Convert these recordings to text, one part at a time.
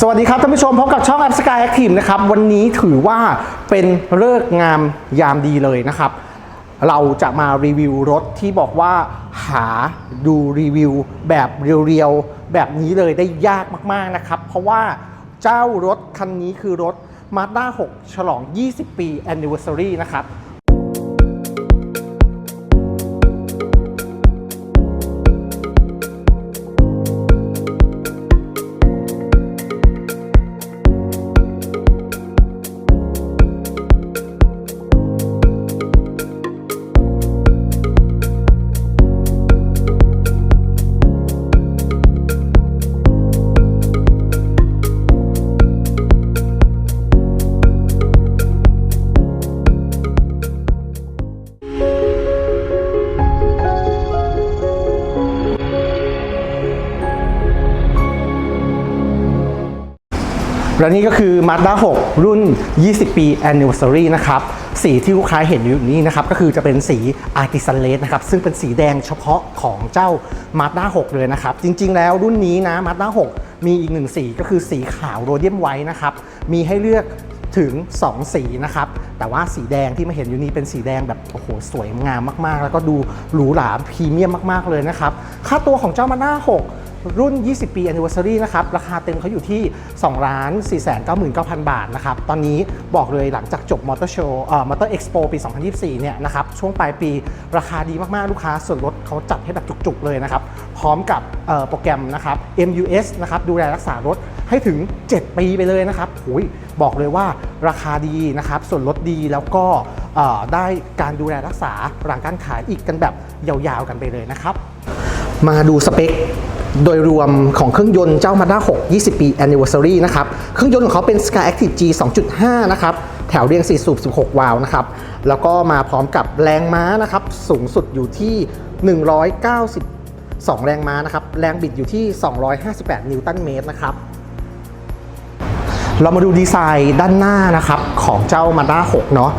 สวัสดีครับท่านผู้ชมพบกับช่อง a p Sky Active นะครับวันนี้ถือว่าเป็นเลิกงามยามดีเลยนะครับ เราจะมารีวิวรถที่บอกว่าหาดูรีวิวแบบเรียวๆ แบบนี้เลยได้ยากมากๆนะครับ เพราะว่าเจ้ารถคันนี้คือรถ Mazda 6 ฉลอง 20 ปี Anniversary นะครับ และนี่ก็คือ Mazda 6 รุ่น 20 ปี Anniversary นะครับ สีที่ลูกค้าเห็นอยู่นี้นะครับ ก็คือจะเป็นสี Artisan Red นะครับ ซึ่งเป็นสีแดงเฉพาะของเจ้า Mazda 6 เลยนะครับ จริง ๆ แล้วรุ่นนี้นะ Mazda 6 มีอีกหนึ่งสีก็คือสีขาวโรเดียมไวท์นะครับ มีให้เลือกถึง 2 สีนะครับ แต่ว่าสีแดงที่มาเห็นอยู่นี้เป็นสีแดงแบบโอ้โหสวยงามมากๆ แล้วก็ดูหรูหราพรีเมียมมาก ๆ เลยนะครับ ค่าตัวของเจ้า Mazda 6 รุ่น 20 ปี Anniversary นะครับ ราคาเต็มเขาอยู่ที่ 2 ล้าน 4 9 9 0 0 บาทนะครับ ตอนนี้บอกเลยหลังจากจบมอเตอร์โชว์เอ่อมอเตอร์เอ็กซ์โปปี 2024 เนี่ยนะครับ ช่วงปลายปีราคาดีมาก ๆ ลูกค้าส่วนลดเขาจัดให้แบบจุก ๆ เลยนะครับ พร้อมกับโปรแกรมนะครับ MUS นะครับ ดูแลรักษารถให้ถึง 7 ปีไปเลยนะครับโอ้ยบอกเลยว่าราคาดีนะครับ ส่วนลดดีแล้วก็ได้การดูแลรักษาหลังการขายอีกกันแบบยาวๆกันไปเลยนะครับ มาดูสเปค โดยรวมของเครื่องยนต์เจ้า Mazda 6 20 ปี Anniversary นะครับ เครื่องยนต์ของเขาเป็น Sky Active G 2.5 นะครับ แถวเรียง 4 สูบ 16 วาล์วนะครับ แล้วก็มาพร้อมกับแรงม้านะครับ สูงสุดอยู่ที่ 192 แรงม้านะครับ แรงบิดอยู่ที่ 258 นิวตันเมตรนะครับ เรามาดูดีไซน์ด้านหน้านะครับของเจ้า Mazda 6 เนาะ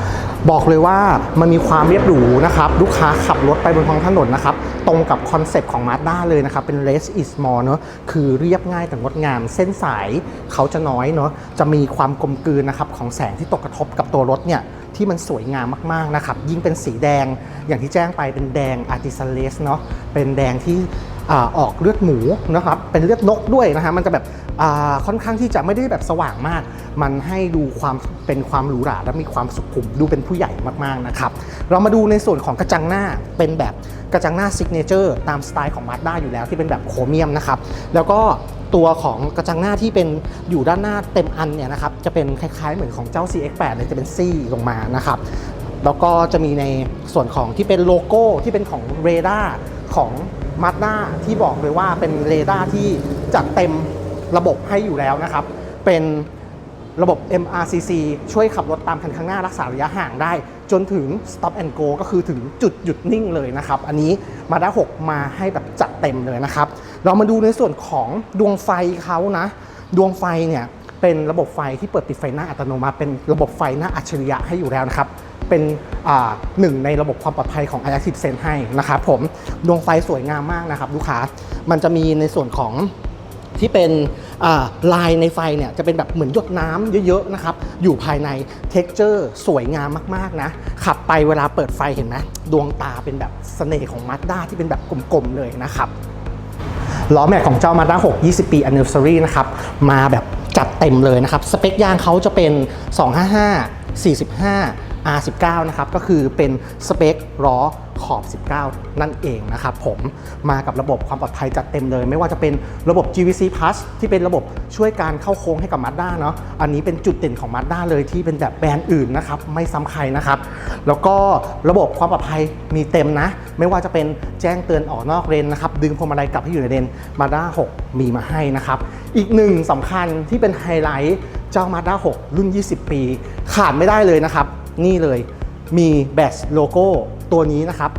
บอกเลยว่ามันมีความเรียบหรูนะครับ ลูกค้าขับรถไปบนท้องถนนนะครับ ตรงกับคอนเซปต์ของ Mazda เลยนะครับ เป็น less is more เนาะคือเรียบง่ายแต่งดงาม เส้นสายเขาจะน้อยเนาะจะมีความกลมกลืนนะครับ ของแสงที่ตกกระทบกับตัวรถเนี่ยที่มันสวยงามมากๆนะครับ ยิ่งเป็นสีแดงอย่างที่แจ้งไปเป็นแดง artisan lace เนาะเป็นแดงที่ ออกเลือดหมูนะครับเป็นเลือดนกด้วยนะฮะมันจะแบบค่อนข้างที่จะไม่ได้แบบสว่างมาก มันให้ดูความเป็นความหรูหราและมีความสุขุมดูเป็นผู้ใหญ่มากๆนะครับเรามาดูในส่วนของกระจังหน้าเป็นแบบกระจังหน้าซิกเนเจอร์ตามสไตล์ของมา z ด้าอยู่แล้วที่เป็นแบบโครเมียมนะครับแล้วก็ตัวของกระจังหน้าที่เป็นอยู่ด้านหน้าเต็มอันเนี่ยนะครับจะเป็นคล้าย ๆ เหมือนของเจ้า CX8 เลยจะเป็นซี่ลงมานะครับแล้วก็จะมีในส่วนของที่เป็นโลโก้ที่เป็นของเรดาร์ของ m a z d a ที่บอกเลยว่าเป็นเรดาร์ที่จัดเต็มระบบให้อยู่แล้วนะครับ เป็นระบบ MRCC ช่วยขับรถตามคันข้างหน้ารักษาระยะห่างได้ จนถึง stop and go ก็คือถึงจุดหยุดนิ่งเลยนะครับ อันนี้ Mazda 6มาให้แบบจัดเต็มเลยนะครับ เรามาดูในส่วนของดวงไฟเขานะ ดวงไฟเนี่ยเป็นระบบไฟที่เปิดปิดไฟหน้าอัตโนมัติเป็นระบบไฟหน้าอัจฉริยะให้อยู่แล้วนะครับ เป็นหนึ่งในระบบความปลอดภัยของ i Active Sense ให้นะครับผมดวงไฟสวยงามมากนะครับลูกค้ามันจะมีในส่วนของที่เป็นลายในไฟเนี่ยจะเป็นแบบเหมือนหยดน้ำเยอะๆนะครับอยู่ภายใน t e x t อร์สวยงามมากๆนะขับไปเวลาเปิดไฟเห็นไหมดวงตาเป็นแบบเสน่ห์ของ Mazda ที่เป็นแบบกลมๆเลยนะครับล้อแม็กของเจ้า Mazda 6 20 ปี Anniversary นะครับมาแบบจัดเต็มเลยนะครับ สเปคยางเขาจะเป็น 255 45 R19 นะครับก็คือเป็นสเปคล้อขอบ 19 นั่นเองนะครับผมมากับระบบความปลอดภัยจัดเต็มเลย ไม่ว่าจะเป็นระบบ GVC Plus ที่เป็นระบบช่วยการเข้าโค้งให้กับ Mazda เนาะอันนี้เป็นจุดเด่นของ Mazda เลยที่เป็นแบบแบรนด์อื่นนะครับไม่ซ้ำใครนะครับ แล้วก็ระบบความปลอดภัยมีเต็มนะ ไม่ว่าจะเป็นแจ้งเตือนออกนอกเลนนะครับดึงพวงมาลัยกลับให้อยู่ในเลน Mazda 6 มีมาให้นะครับอีกหนึ่งสำคัญที่เป็นไฮไลท์เจ้า Mazda 6 รุ่น 20 ปี ขาดไม่ได้เลยนะครับ นี่เลยมีแบตโลโก้ตัวนี้นะครับ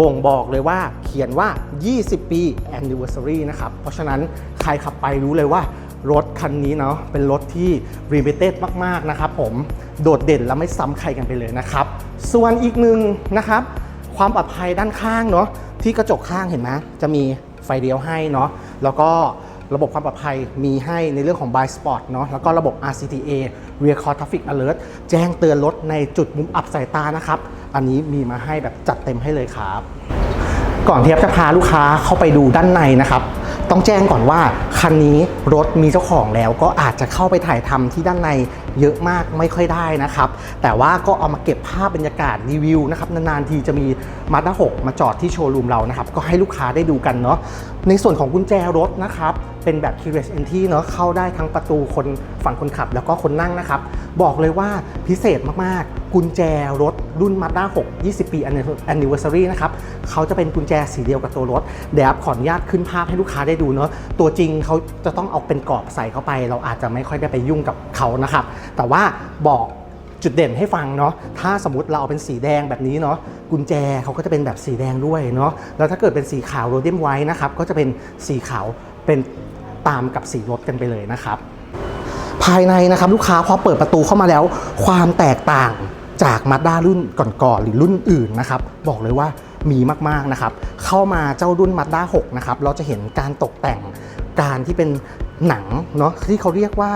บ่งบอกเลยว่าเขียนว่า 20 ปี anniversary นะครับ เพราะฉะนั้นใครขับไปรู้เลยว่ารถคันนี้เนาะเป็นรถที่ limited มาก ๆ นะครับผมโดดเด่นและไม่ซ้ำใครกันไปเลยนะครับ ส่วนอีกหนึ่งนะครับ ความปลอดภัยด้านข้างเนาะที่กระจกข้างเห็นไหมจะมีไฟเลี้ยวให้เนาะแล้วก็ ระบบความปลอดภัยมีให้ในเรื่องของ By Spot เนาะแล้วก็ระบบ RCTA Rear Car Traffic Alert แจ้งเตือนรถในจุดมุมอับสายตานะครับ อันนี้มีมาให้แบบจัดเต็มให้เลยครับ ก่อนที่จะพาลูกค้าเข้าไปดูด้านในนะครับต้องแจ้งก่อนว่าคันนี้รถมีเจ้าของแล้วก็อาจจะเข้าไปถ่ายทำที่ด้านใน เยอะมากไม่ค่อยได้นะครับ แต่ว่าก็เอามาเก็บภาพบรรยากาศรีวิวนะครับนานๆทีจะมีมาด้า6มาจอดที่โชว์รูมเรานะครับก็ให้ลูกค้าได้ดูกันเนาะในส่วนของกุญแจรถนะครับเป็นแบบ keyless entry เนาะเข้าได้ทั้งประตูคนฝั่งคนขับ แล้วก็คนนั่งนะครับ บอกเลยว่าพิเศษมากๆ กุญแจรถรุ่น Mazda 6 20 ปี anniversary นะครับเขาจะเป็นกุญแจสีเดียวกับตัวรถ เดี๋ยวขออนุญาตขึ้นภาพให้ลูกค้าได้ดูเนาะตัวจริงเขาจะต้องเอาเป็นกรอบใส่เข้าไป เราอาจจะไม่ค่อยได้ไปยุ่งกับเขานะครับแต่ว่าบอกจุดเด่นให้ฟังเนาะ ถ้าสมมติเราเอาเป็นสีแดงแบบนี้เนาะ กุญแจเขาก็จะเป็นแบบสีแดงด้วยเนาะ แล้วถ้าเกิดเป็นสีขาวโรเดียมไว้นะครับ ก็จะเป็นสีขาวเป็นตามกับสีรถกันไปเลยนะครับ ภายในนะครับลูกค้าพอเปิดประตูเข้ามาแล้ว ความแตกต่าง จากมาด้ารุ่นก่อนๆหรือรุ่นอื่นนะครับบอกเลยว่ามีมากๆนะครับเข้ามาเจ้ารุ่นมาด้า6นะครับเราจะเห็นการตกแต่งการที่เป็นหนังเนาะที่เขาเรียกว่า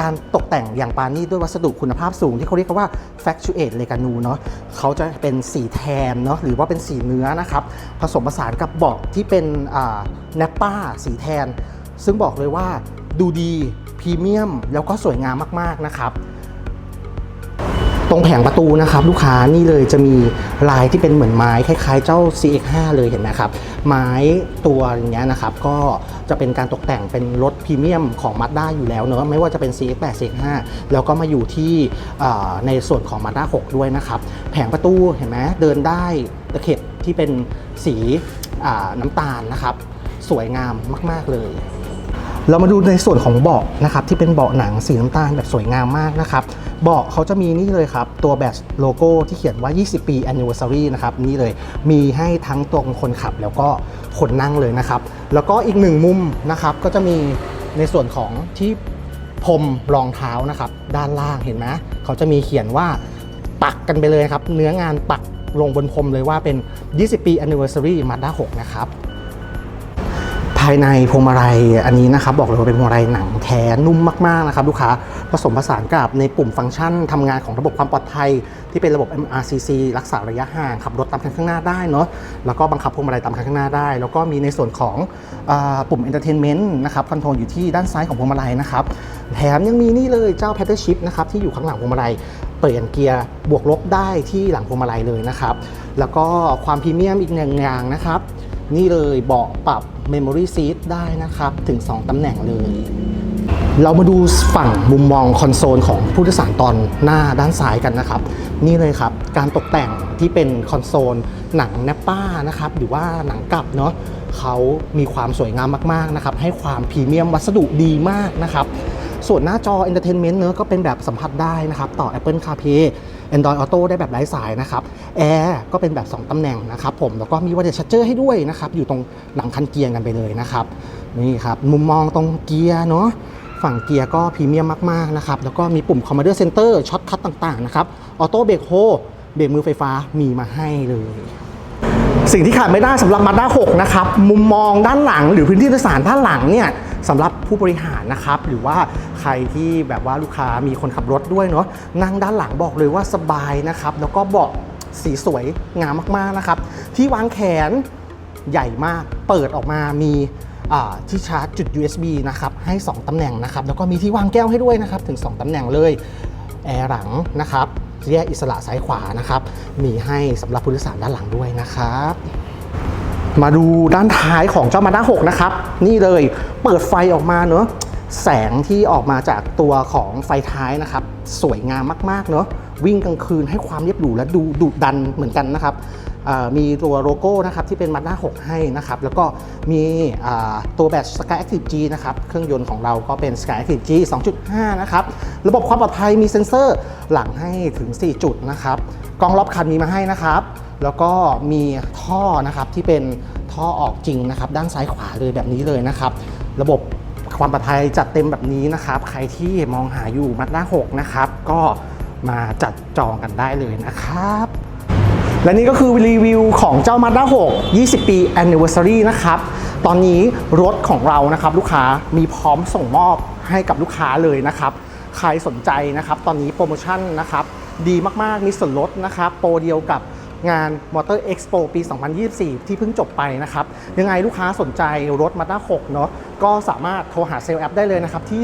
การตกแต่งอย่างปานี่ด้วยวัสดุคุณภาพสูง ที่เขาเรียกว่า factuate l e g a n u เนาะเขาจะเป็นสีแทนเนาะหรือว่าเป็นสีเนื้อนะครับผสมผสานกับเบาะที่เป็นแนปป้าสีแทน ซึ่งบอกเลยว่าดูดีพรีเมียมแล้วก็สวยงามมากๆนะครับ ตรงแผงประตูนะครับลูกค้านี่เลยจะมีลายที่เป็นเหมือนไม้คล้ายๆเจ้า CX5 เลยเห็นไหมครับไม้ตัวอย่างเงี้ยนะครับก็จะเป็นการตกแต่งเป็นรถพรีเมียมของ Mazda อยู่แล้วเนอะไม่ว่าจะเป็น CX8 CX5 แล้วก็มาอยู่ที่ในส่วนของ Mazda 6ด้วยนะครับแผงประตูเห็นไหมเดินได้ตะเข็บที่เป็นสีน้ำตาลนะครับ สวยงามมาก ๆเลยเรามาดูในส่วนของเบาะนะครับที่เป็นเบาะหนังสีน้ำตาลแบบสวยงามมากนะครับ เบาะเขาจะมีนี่เลยครับ ตัวแบตโลโก้ที่เขียนว่า 20 ปี anniversary นะครับนี่เลยมีให้ทั้งตรงคนขับแล้วก็คนนั่งเลยนะครับ แล้วก็อีกหนึ่งมุมนะครับก็จะมีในส่วนของที่พรมรองเท้านะครับ ด้านล่างเห็นไหมเขาจะมีเขียนว่าปักกันไปเลยครับ เนื้องานปักลงบนพรมเลยว่าเป็น 20 ปี anniversary Mazda 6 นะครับายในพวงมาลัยอันนี้นะครับบอกเลยว่าเป็นพวงมาลัยหนังแท้นุ่มมากๆนะครับลูกค้าผสมผสานกับในปุ่มฟังก์ชันทำงานของระบบความปลอดภัย ที่เป็นระบบ MRCC รักษาระยะห่างขับรถตามคันข้างหน้าได้เนาะแล้วก็บังคับพวงมาลัยตามคันข้างหน้าได้ แล้วก็มีในส่วนของอปุ่ม Entertainment นะครับคอนโทรลอยู่ที่ด้านซ้ายของพวงมาลัยนะครับแถมยังมีนี่เลยเจ้า Paddle Shift นะครับที่อยู่ข้างหลังพวงมาลัยเปลี่ยนเกียร์บวกลบได้ที่หลังพวงมาลัยเลยนะครับแล้วก็ความพรีเมียมอีกหนึ่งอย่างนะครับ นี่เลยเบาะปรับ Memory Seat ได้นะครับ ถึง 2ตำแหน่งเลย เรามาดูฝั่งมุมมองคอนโซลของผู้โดยสารตอนหน้าด้านซ้ายกันนะครับ นี่เลยครับ การตกแต่งที่เป็นคอนโซลหนังแนปป้านะครับ หรือว่าหนังกลับเนาะเขามีความสวยงามมากๆนะครับ ให้ความพรีเมียมวัสดุดีมากนะครับ ส่วนหน้าจอ Entertainment เนอะก็เป็นแบบสัมผัสได้นะครับ ต่อ Apple CarPlay Android Auto ได้แบบไร้สายนะครับแอร์ก็เป็นแบบ 2 ตำแหน่งนะครับผมแล้วก็มีวัดเดชั c เจอร์ให้ด้วยนะครับอยู่ตรงหลังคันเกียร์กันไปเลยนะครับนี่ครับมุมมองตรงเกียร์เนาะฝั่งเกียร์ก็พรีเมียมมากๆนะครับแล้วก็มีปุ่ม Commander Center ช็อตคัทต่างๆนะครับออโต้เบรกโฮเบรกมือไฟฟ้ามีมาให้เลยสิ่งที่ขาดไม่ได้สำหรับ Mazda 6นะครับ มุมมองด้านหลังหรือพื้นที่โดยสารด้านหลังเนี่ย สำหรับผู้บริหารนะครับหรือว่าใครที่แบบว่าลูกค้ามีคนขับรถด้วยเนาะนั่งด้านหลังบอกเลยว่าสบายนะครับแล้วก็เบาะสีสวยงามมากๆนะครับ ที่วางแขนใหญ่มากเปิดออกมามีที่ชาร์จจุด USB นะครับให้ 2 ตำแหน่งนะครับแล้วก็มีที่วางแก้วให้ด้วยนะครับถึง 2 ตำแหน่งเลยแอร์หลังนะครับแยกอิสระซ้ายขวานะครับมีให้สำหรับผู้โดยสารด้านหลังด้วยนะครับ มาดูด้านท้ายของเจ้ามาด้า6นะครับ นี่เลยเปิดไฟออกมาเนอะแสงที่ออกมาจากตัวของไฟท้ายนะครับ สวยงามมากๆเนอะวิ่งกลางคืนให้ความเรียบหรูและดูดุดันเหมือนกันนะครับมีตัวโลโก้นะครับที่เป็นมาด้า6 ให้นะครับ แล้วก็มีตัวแบต Sky Active G นะครับ เครื่องยนต์ของเราก็เป็น Sky Active G 2.5 นะครับ ระบบความปลอดภัยมีเซ็นเซอร์หลังให้ถึง 4 จุดนะครับกล้องรอบคันมีมาให้นะครับ แล้วก็มีท่อนะครับที่เป็นท่อออกจริงนะครับ ด้านซ้ายขวาเลยแบบนี้เลยนะครับ ระบบความปลอดภัยจัดเต็มแบบนี้นะครับ ใครที่มองหาอยู่มัดด้า6นะครับ ก็มาจัดจองกันได้เลยนะครับ และนี่ก็คือรีวิวของเจ้า Mazda 6 20 ปี Anniversary นะครับ ตอนนี้รถของเรานะครับ ลูกค้ามีพร้อมส่งมอบให้กับลูกค้าเลยนะครับ ใครสนใจนะครับ ตอนนี้โปรโมชั่นนะครับ ดีมากๆ มีส่วนลดนะครับ โปรเดียวกับ งาน Motor Expo ปี 2024 ที่เพิ่งจบไปนะครับ ยังไงลูกค้าสนใจรถ Mazda 6เนาะก็สามารถโทรหาเซลล์แอปได้เลยนะครับ ที่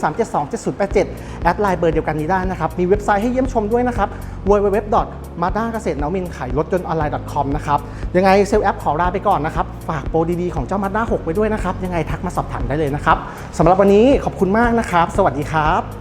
0813727087 แอดไลน์เบอร์เดียวกันนี้ได้นะครับ มีเว็บไซต์ให้เยี่ยมชมด้วยนะครับ www.mada เกษตรนวมินทร์ขายรถยนต์ออนไลน์ .com นะครับ ยังไงเซลล์แอปขอลาไปก่อนนะครับ ฝากโปรดีๆของเจ้า Mazda 6 ไว้ด้วยนะครับ ยังไงทักมาสอบถามได้เลยนะครับสำหรับวันนี้ขอบคุณมากนะครับ สวัสดีครับ